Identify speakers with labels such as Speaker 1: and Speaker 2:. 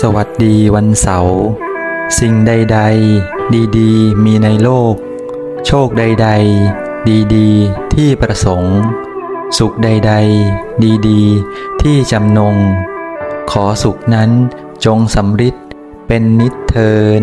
Speaker 1: สวัสดีวันเสาร์สิ่งใด ๆ ดีๆ มีในโลก โชคใด ๆ ดีๆ ที่ประสงค์ สุขใด ๆ ดีๆ ที่จำนง ขอสุขนั้นจงสำริดเป็นนิดเทิน